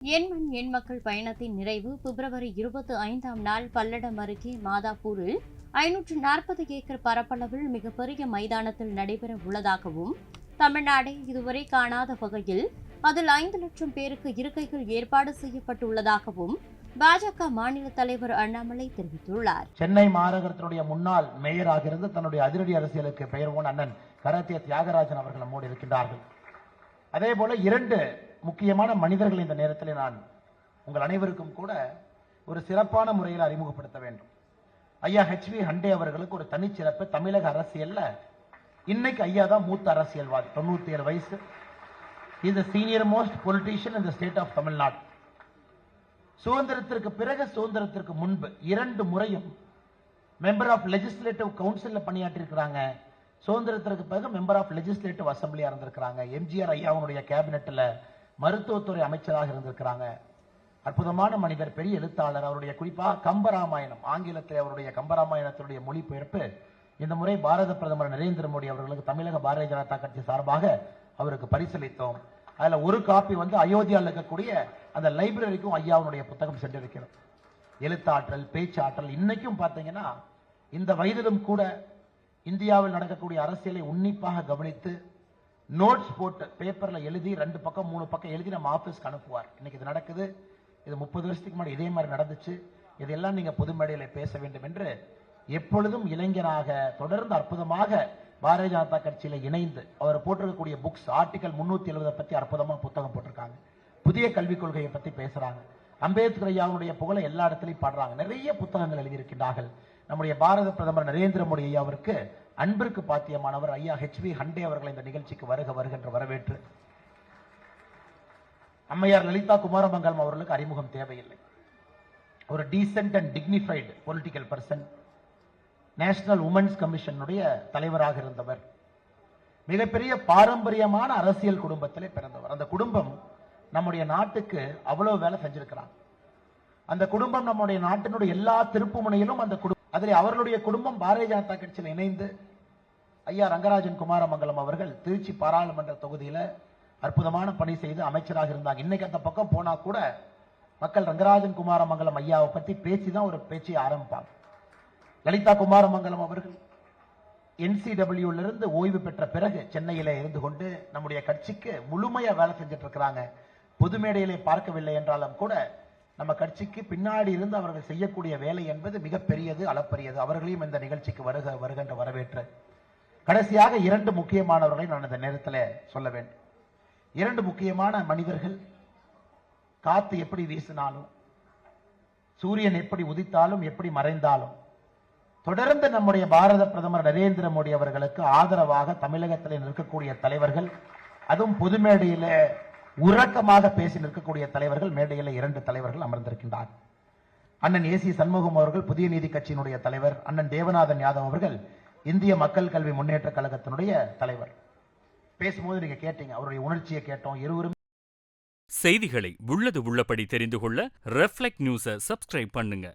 எண்மண் எண்மக்கள் பயணத்தின் நிறைவு பிப்ரவரி இருபத்தி ஐந்தாம் நாள் பல்லடம் அருகே மாதாப்பூரில் ஐநூற்று நாற்பது ஏக்கர் பரப்பளவில் மிகப்பெரிய மைதானத்தில் நடைபெற உள்ளதாகவும் தமிழ்நாடே இதுவரை காணாத வகையில் அதில் ஐந்து லட்சம் பேருக்கு இருக்கைகள் ஏற்பாடு செய்யப்பட்டுள்ளதாகவும் பாஜக மாநில தலைவர் அண்ணாமலை தெரிவித்துள்ளார். சென்னை மாநகரத்தினுடைய முன்னாள் மேயராக இருந்து தன்னுடைய அதிரடி அரசியலுக்கு பெயர் போன அண்ணன் கரத்திய தியாகராஜன் அவர்கள் நம்மோடு இருக்கின்றார்கள். அதே போல இரண்டு முக்கியமான மனிதர்கள் இந்த நேரத்தில் நான் உங்கள் அனைவருக்கும் கூட ஒரு சிறப்பான முறையில் அறிமுகப்படுத்த வேண்டும். ஐயா ஹெச் வி ஹண்டே அவர்களுக்கு ஒரு தனிச்சிறப்பு தமிழக அரசியல்ல இன்னைக்கு ஐயா தான் மூத்த அரசியல்வாதி தொண்ணூத்தி ஏழு வயசு is senior most politician in the state of Tamil Nadu சுதந்திரத்திற்கு பிறகு சுதந்திரத்திற்கு முன்பு இரண்டு முறையும் மெம்பர் ஆஃப் லெஜிஸ்லேட்டிவ் கவுன்சிலில் பணியாற்றி இருக்கிறாங்க சுதந்திரத்திற்கு பிறகு மெம்பர் ஆஃப் லெஜிஸ்லேட்டிவ் அசம்பிளியாக இருந்திருக்கிறாங்க. எம்ஜிஆர் ஐயாவுடைய கேபினெட்டில் மருத்துவத்துறை அமைச்சராக இருந்திருக்கிறாங்க. அற்புதமான மனிதர் பெரிய எழுத்தாளர். அவருடைய குறிப்பாக கம்பராமாயணம் ஆங்கிலத்தில் அவருடைய கம்பராமாயணத்தினுடைய மொழிபெயர்ப்பு. இந்த முறை பாரத பிரதமர் நரேந்திர மோடி அவர்களுக்கு தமிழக பாரதிய ஜனதா கட்சி சார்பாக அவருக்கு பரிசளித்தோம். அதுல ஒரு காப்பி வந்து அயோத்தியாவில் இருக்கக்கூடிய அந்த லைப்ரரிக்கும் ஐயாவுடைய புத்தகம் சென்றிருக்கிறது. எழுத்தாற்றல் பேச்சாற்றல் இன்னைக்கும் பார்த்தீங்கன்னா இந்த வயதிலும் கூட இந்தியாவில் நடக்கக்கூடிய அரசியலை உன்னிப்பாக கவனித்து நோட்ஸ் போட்டு பேப்பர்ல எழுதி ரெண்டு பக்கம் மூணு பக்கம் எழுதி நம்ம ஆபீஸ்க்கு அனுப்புவார். இன்னைக்கு இது நடக்குது. இது முப்பது வருஷத்துக்கு முன்னாடி இதே மாதிரி நடந்துச்சு. இதெல்லாம் நீங்க பொது மேடையில பேச வேண்டும் என்று எப்பொழுதும் இளைஞராக தொடர்ந்து அற்புதமாக பாரதிய ஜனதா கட்சியில இணைந்து அவர் போட்டிருக்கக்கூடிய புக்ஸ் ஆர்டிகல் முன்னூத்தி எழுபதை பத்தி அற்புதமா புத்தகம் போட்டிருக்காங்க. புதிய கல்விக் கொள்கையை பத்தி பேசுறாங்க. அம்பேத்கர் ஐயாவுடைய புகழை எல்லா இடத்துலையும் பாடுறாங்க. நிறைய புத்தகங்கள் எழுதியிருக்கின்றார்கள். நம்முடைய பாரத பிரதமர் நரேந்திர மோடி ஐயாவிற்கு அன்பிற்கு பாத்தியமானவர் ஐயா ஹெச் வி ஹண்டே அவர்களை இந்த நிகழ்ச்சிக்கு வருக வருகின்ற வரவேற்று. அம்மையார் லலிதா குமாரமங்கலம் அவர்களுக்கு அறிமுகம் தேவையில்லை. ஒரு decent and dignified political person national women's கமிஷனுடைய தலைவராக இருந்தவர். மிகப்பெரிய பாரம்பரியமான அரசியல் குடும்பத்திலே பிறந்தவர். அந்த குடும்பம் நம்முடைய நாட்டுக்கு அவ்வளவு வேலை செஞ்சிருக்கிறாங்க அந்த குடும்பம் நம்முடைய நாட்டினுடைய எல்லா திருப்புமுனையிலும் அந்த குடும்பம் அதில் அவர்களுடைய குடும்பம் பாரதிய ஜனதா கட்சியில் இணைந்து ஐயா ரங்கராஜன் குமாரமங்கலம் அவர்கள் திருச்சி பாராளுமன்ற தொகுதியில அற்புதமான பணி செய்து அமைச்சராக இருந்தாங்க. இன்னைக்கு அந்த பக்கம் போனா கூட மக்கள் ரங்கராஜன் குமாரமங்கலம் ஐயாவை பத்தி பேசி தான் ஒரு பேச்சை ஆரம்பிப்பாங்க. லலிதா குமாரமங்கலம் அவர்கள் என்சிடபிள்யூல இருந்து ஓய்வு பெற்ற பிறகு சென்னையில இருந்து கொண்டு நம்முடைய கட்சிக்கு முழுமையா வேலை செஞ்சுட்டு இருக்கிறாங்க பொது மேடையிலே பார்க்கவில்லை என்றாலும் கூட நம்ம கட்சிக்கு பின்னாடி இருந்து அவர்கள் செய்யக்கூடிய வேலை என்பது மிகப்பெரியது அளப்பரியது. அவர்களையும் இந்த நிகழ்ச்சிக்கு வருக வருகின்ற வரவேற்று. கடைசியாக இரண்டு முக்கியமானவர்களை நான் இந்த நேரத்தில் சொல்ல வேண்டும். இரண்டு முக்கியமான மனிதர்கள் காத்து எப்படி வீசினாலும் சூரியன் எப்படி உதித்தாலும் எப்படி மறைந்தாலும் தொடர்ந்து நம்முடைய பாரத பிரதமர் நரேந்திர மோடி அவர்களுக்கு ஆதரவாக தமிழகத்தில் நிற்கக்கூடிய தலைவர்கள் அதுவும் பொது மேடையில் உறக்கமாக பேசி நிற்கக்கூடிய தலைவர்கள் மேடையில் இரண்டு தலைவர்கள் அமர்ந்திருக்கின்றார். அண்ணன் ஏசி சண்முகம் அவர்கள் புதிய நீதி கட்சியினுடைய தலைவர். அண்ணன் தேவநாதன் யாதவ் அவர்கள் இந்திய மக்கள் கல்வி முன்னேற்ற கழகத்தினுடைய தலைவர். பேசும்போது நீங்க கேட்டீங்க அவருடைய உணர்ச்சியை கேட்டோம் இருவரும் செய்திகளை உள்ளது உள்ளபடி தெரிந்து கொள்ள ரெஃப்ளெக்ட் நியூஸை சப்ஸ்கிரைப் பண்ணுங்க.